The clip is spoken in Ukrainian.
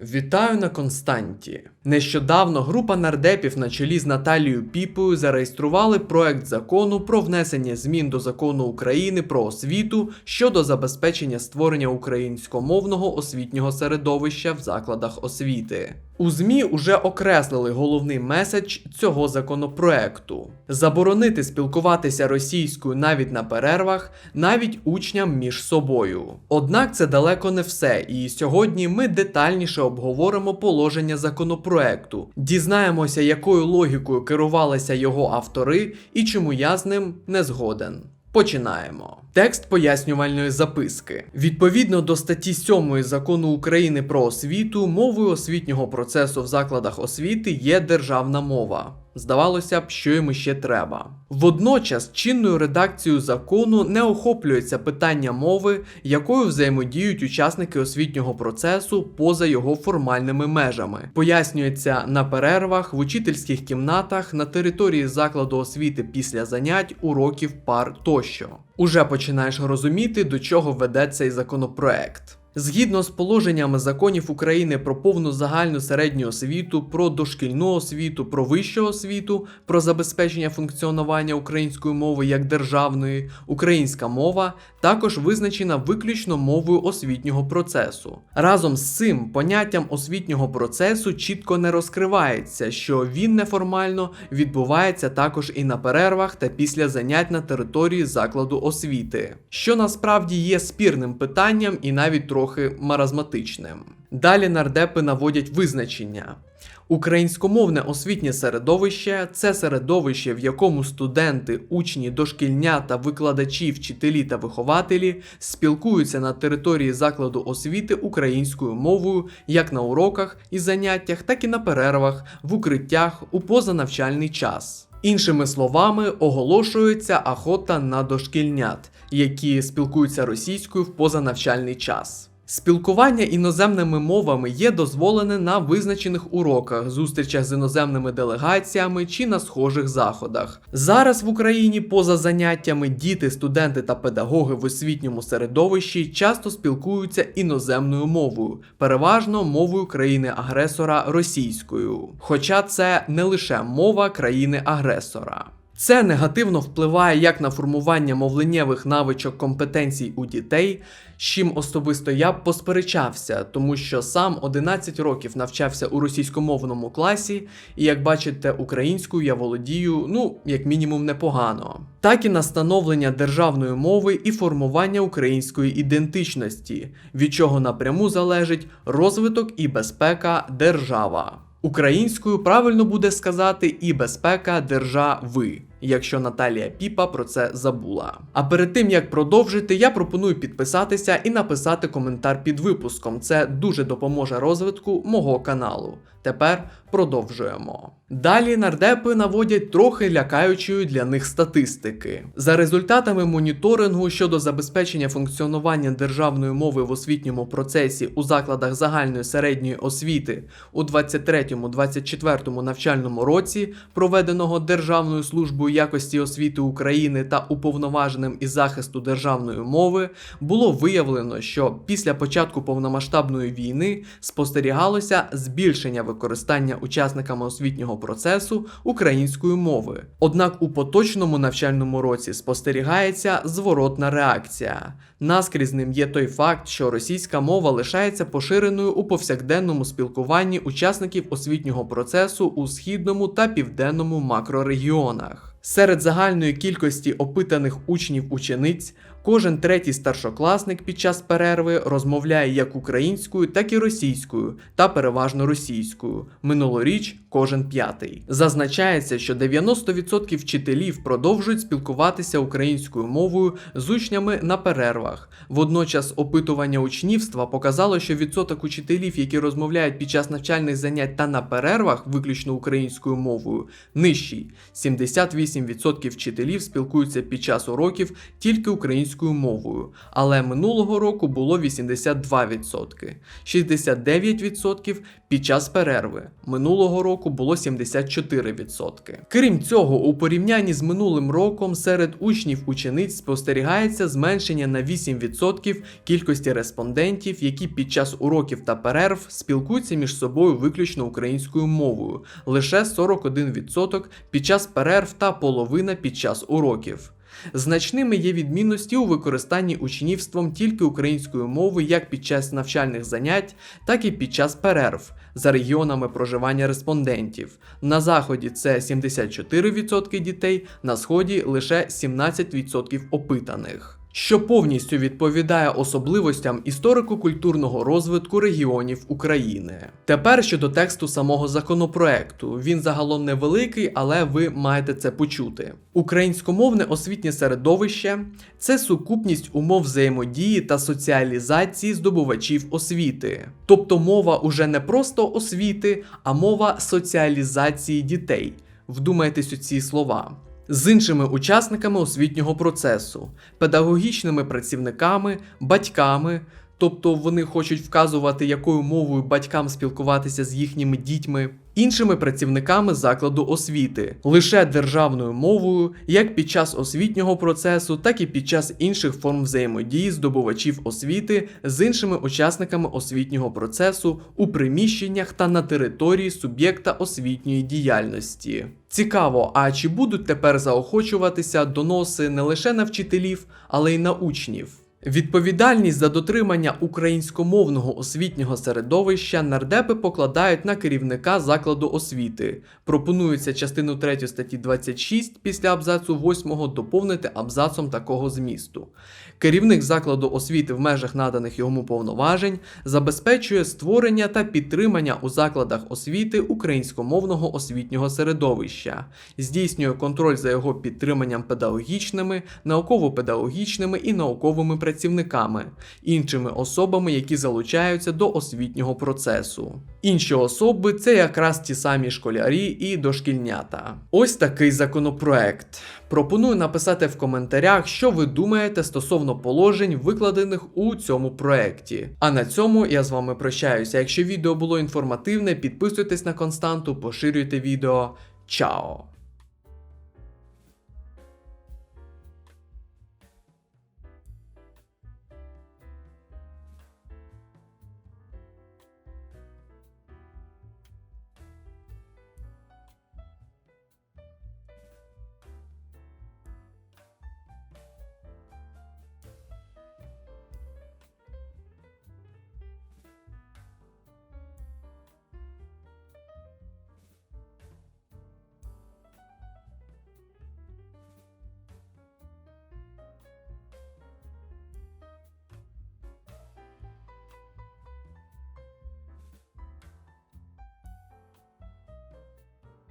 Вітаю на Константі. Нещодавно група нардепів на чолі з Наталією Піпою зареєстрували проект закону про внесення змін до закону України про освіту щодо забезпечення створення українськомовного освітнього середовища в закладах освіти. У ЗМІ уже окреслили головний меседж цього законопроекту: заборонити спілкуватися російською навіть на перервах, навіть учням між собою. Однак це далеко не все, і сьогодні ми детальніше обговоримо положення законопроекту, дізнаємося, якою логікою керувалися його автори і чому я з ним не згоден. Починаємо. Текст пояснювальної записки. Відповідно до статті 7 закону України про освіту, мовою освітнього процесу в закладах освіти є державна мова. Здавалося б, що йому ще треба. Водночас чинною редакцією закону не охоплюється питання мови, якою взаємодіють учасники освітнього процесу поза його формальними межами. Пояснюється на перервах, в учительських кімнатах, на території закладу освіти після занять, уроків, пар тощо. Уже починаєш розуміти, до чого веде цей законопроект. Згідно з положеннями законів України про повну загальну середню освіту, про дошкільну освіту, про вищу освіту, про забезпечення функціонування української мови як державної, українська мова також визначена виключно мовою освітнього процесу. Разом з цим поняттям освітнього процесу чітко не розкривається, що він неформально відбувається також і на перервах та після занять на території закладу освіти, що насправді є спірним питанням і навіть трохи маразматичним. Далі нардепи наводять визначення. Українськомовне освітнє середовище це середовище, в якому студенти, учні, дошкільнята, викладачі, вчителі та вихователі спілкуються на території закладу освіти українською мовою як на уроках і заняттях, так і на перервах, в укриттях у позанавчальний час. Іншими словами, оголошується охота на дошкільнят, які спілкуються російською в позанавчальний час. Спілкування іноземними мовами є дозволене на визначених уроках, зустрічах з іноземними делегаціями чи на схожих заходах. Зараз в Україні поза заняттями діти, студенти та педагоги в освітньому середовищі часто спілкуються іноземною мовою, переважно мовою країни-агресора російською. Хоча це не лише мова країни-агресора. Це негативно впливає як на формування мовленнєвих навичок компетенцій у дітей, з чим особисто я посперечався, тому що сам 11 років навчався у російськомовному класі, і як бачите, українською я володію, ну, як мінімум, непогано. Так і на становлення державної мови і формування української ідентичності, від чого напряму залежить розвиток і безпека держава. Українською правильно буде сказати і безпека держави, якщо Наталія Піпа про це забула. А перед тим як продовжити, я пропоную підписатися і написати коментар під випуском. Це дуже допоможе розвитку мого каналу. Тепер продовжуємо. Далі нардепи наводять трохи лякаючої для них статистики. За результатами моніторингу щодо забезпечення функціонування державної мови в освітньому процесі у закладах загальної середньої освіти у 23-24 навчальному році, проведеного Державною службою якості освіти України та уповноваженим із захисту державної мови, було виявлено, що після початку повномасштабної війни спостерігалося збільшення використання учасниками освітнього процесу української мови. Однак у поточному навчальному році спостерігається зворотна реакція. Наскрізним є той факт, що російська мова лишається поширеною у повсякденному спілкуванні учасників освітнього процесу у східному та південному макрорегіонах. Серед загальної кількості опитаних учнів-учениць кожен третій старшокласник під час перерви розмовляє як українською, так і російською, та переважно російською. Минулоріч кожен п'ятий. Зазначається, що 90% вчителів продовжують спілкуватися українською мовою з учнями на перервах. Водночас опитування учнівства показало, що відсоток учителів, які розмовляють під час навчальних занять та на перервах виключно українською мовою, нижчий. 78% вчителів спілкуються під час уроків тільки українською українською мовою, але минулого року було 82%, 69% під час перерви. Минулого року було 74%. Крім цього, у порівнянні з минулим роком серед учнів учениць спостерігається зменшення на 8% кількості респондентів, які під час уроків та перерв спілкуються між собою виключно українською мовою, лише 41% під час перерв та половина під час уроків. Значними є відмінності у використанні учнівством тільки української мови як під час навчальних занять, так і під час перерв за регіонами проживання респондентів. На заході це 74% дітей, на сході лише 17% опитаних. Що повністю відповідає особливостям історико-культурного розвитку регіонів України. Тепер щодо тексту самого законопроекту. Він загалом невеликий, але ви маєте це почути. Українськомовне освітнє середовище це сукупність умов взаємодії та соціалізації здобувачів освіти. Тобто мова уже не просто освіти, а мова соціалізації дітей. Вдумайтесь у ці слова. З іншими учасниками освітнього процесу, педагогічними працівниками, батьками, тобто вони хочуть вказувати, якою мовою батькам спілкуватися з їхніми дітьми, іншими працівниками закладу освіти, лише державною мовою, як під час освітнього процесу, так і під час інших форм взаємодії здобувачів освіти з іншими учасниками освітнього процесу у приміщеннях та на території суб'єкта освітньої діяльності. Цікаво, а чи будуть тепер заохочуватися доноси не лише на вчителів, але й на учнів? Відповідальність за дотримання українськомовного освітнього середовища нардепи покладають на керівника закладу освіти. Пропонується частину 3 статті 26 після абзацу 8 доповнити абзацом такого змісту. Керівник закладу освіти в межах наданих йому повноважень забезпечує створення та підтримання у закладах освіти українськомовного освітнього середовища, здійснює контроль за його підтриманням педагогічними, науково-педагогічними і науковими працівниками, іншими особами, які залучаються до освітнього процесу. Інші особи це якраз ті самі школярі і дошкільнята. Ось такий законопроект. Пропоную написати в коментарях, що ви думаєте стосовно положень, викладених у цьому проекті. А на цьому я з вами прощаюся. Якщо відео було інформативне, підписуйтесь на константу, поширюйте відео. Чао!